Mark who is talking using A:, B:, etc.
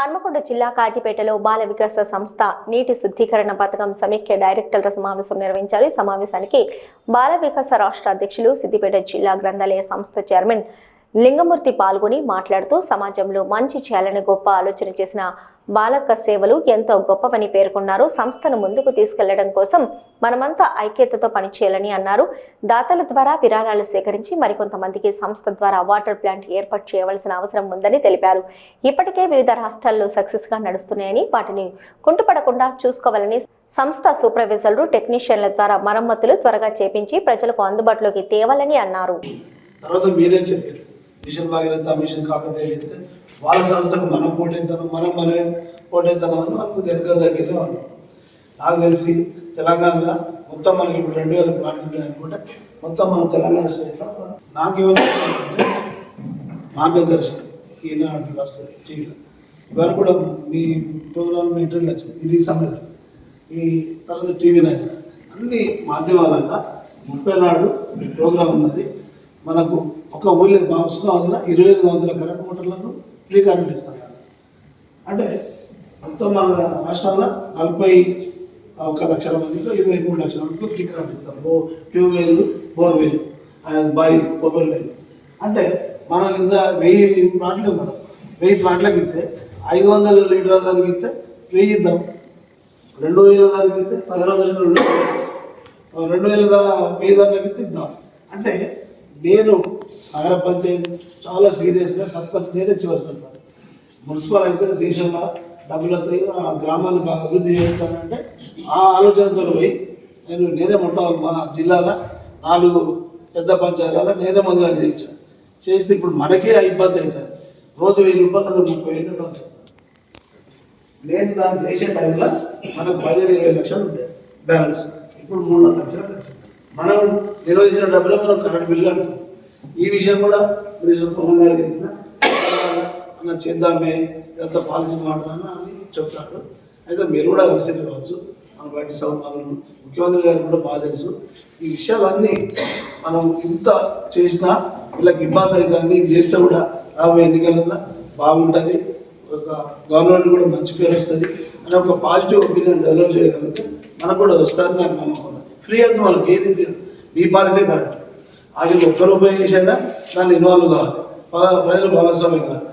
A: హన్మకొండ జిల్లా కాజీపేటలో బాల వికాస సంస్థ నీటి శుద్ధీకరణ పథకం సమీక్ష డైరెక్టర్ల సమావేశం నిర్వహించారు. ఈ సమావేశానికి బాల వికాస రాష్ట్ర అధ్యక్షులు సిద్దిపేట జిల్లా గ్రంథాలయ సంస్థ చైర్మన్ లింగమూర్తి పాల్గొని మాట్లాడుతూ సమాజంలో మంచి చేయాలని గొప్ప ఆలోచన చేసిన బాలక సేవలు ఎంతో గొప్పవని పేర్కొన్నారు. సంస్థను ముందుకు తీసుకెళ్ళడం కోసం మనమంతా ఐక్యతతో పనిచేయాలని అన్నారు. దాతల ద్వారా విరాళాలు సేకరించి మరికొంతమందికి సంస్థ ద్వారా వాటర్ ప్లాంట్ ఏర్పాటు చేయవలసిన అవసరం ఉందని తెలిపారు. ఇప్పటికే వివిధ రాష్ట్రాల్లో సక్సెస్గా నడుస్తున్నాయని వాటిని కుంటుపడకుండా చూసుకోవాలని సంస్థ సూపర్వైజర్లు టెక్నీషియన్ల ద్వారా మరమ్మతులు త్వరగా చేపించి ప్రజలకు అందుబాటులోకి తేవాలని అన్నారు.
B: తర్వాత మీరేం చెప్పారు. మిషన్ భాగీరథ మిషన్ కాకతీయ చేస్తే వాళ్ళ సంస్థకు మనం పోటైతాను మనం మన పోటైతాను అని మనకు దగ్గర దగ్గర నాకు తెలిసి తెలంగాణ మొత్తం మనకి ఇప్పుడు రెండు వేల ప్లాట్లు అనుకుంటే మొత్తం మన తెలంగాణ స్టేట్లో నాకేమంటే మార్గదర్శనం ఈనాడు వస్తుంది టీవీలో. ఇవన్నీ కూడా మీ ప్రోగ్రామ్ ఇంటర్వ్యూలో వచ్చింది. ఇది సమయం ఈ తర్వాత టీవీ నైన్. అన్ని మాధ్యమాలలో ముప్పై నాడు మీ ప్రోగ్రాం ఉన్నది. మనకు ఒక ఊళ్ళో బాగుస్తున్న ఇరవై ఐదు వందల కరెంట్ మోటార్లను ఫ్రీ కరెంట్ ఇస్తాం అంటే మొత్తం మన రాష్ట్రంలో నలభై ఒక లక్షల మందికి ఇరవై మూడు లక్షల మందికి ఫ్రీ కరెంట్ ఇస్తారు. బో ట్యూబ్వెల్ బోర్వెల్ అండ్ బాయ్ కొబ్బరి వెల్. అంటే మనం ఇంత వెయ్యి ప్లాంట్లు మనం వెయ్యి ప్లాంట్లకు ఇస్తే ఐదు వందల లీటర్ల దానికి ఇస్తే వెయ్యి ఇద్దాం. రెండు వేల దానికి ఇస్తే పదిహేను వందల రెండు వేల. వెయ్యి దానికి ఇస్తే ఇద్దాం. అంటే నేను నగర పంచాయతీ చాలా సీరియస్గా సర్పంచ్ నేనే చివరి సర్పంచ్. మున్సిపల్ అయితే దేశంలో డబ్బులు వస్తాయి ఆ గ్రామాన్ని బాగా అభివృద్ధి చేయించాలంటే ఆ ఆలోచనతో పోయి నేను నేనే మొట్ట మా జిల్లాలో నాలుగు పెద్ద పంచాయతీలలో నేనే మొదలు చేయించాను చేస్తే ఇప్పుడు మనకే ఆ ఇబ్బంది అవుతుంది రోజు వెయ్యి రూపాయలు ముప్పై వేలు నేను దాన్ని చేసే టైంలో మనకు పదిహేను ఇరవై లక్షలు ఉంటాయి బ్యాలెన్స్. ఇప్పుడు మూడు నాలుగు లక్షలు వచ్చింది. మనం నిర్వహించిన డబ్బులు మనం కరెంట్ బిల్లు కడుతున్నాం ఈ విషయం కూడా మినిస్టర్ సుఖంగా గారు అన్న చేద్దామే ఇదంతా పాలసీ మాట్లాడాలని అని చెప్తాడు. అయితే మీరు కూడా కలిసి కావచ్చు. మన బయట సౌకర్యాలు ముఖ్యమంత్రి గారికి కూడా బాగా తెలుసు. ఈ విషయాలన్నీ మనం ఇంత చేసినా వీళ్ళకి ఇబ్బంది అవుతుంది. ఇది చేస్తే కూడా రాబోయే ఎన్నికలలో బాగుంటుంది. ఒక గవర్నమెంట్ కూడా మంచి పేరు వస్తుంది. అని ఒక పాజిటివ్ ఒపీనియన్ డెవలప్ చేయగలిగితే మనకు కూడా వస్తారని నాకు నమ్మకం ఉంది. వాళ్ళకి ఏది ఫ్రీ మీ పాలసీ కరెక్ట్. అది ఒక్క రూపాయి చేసినా దాన్ని ఇన్వాల్వ్ కావాలి. ప్రజలు భాగస్వామ్యం కాదు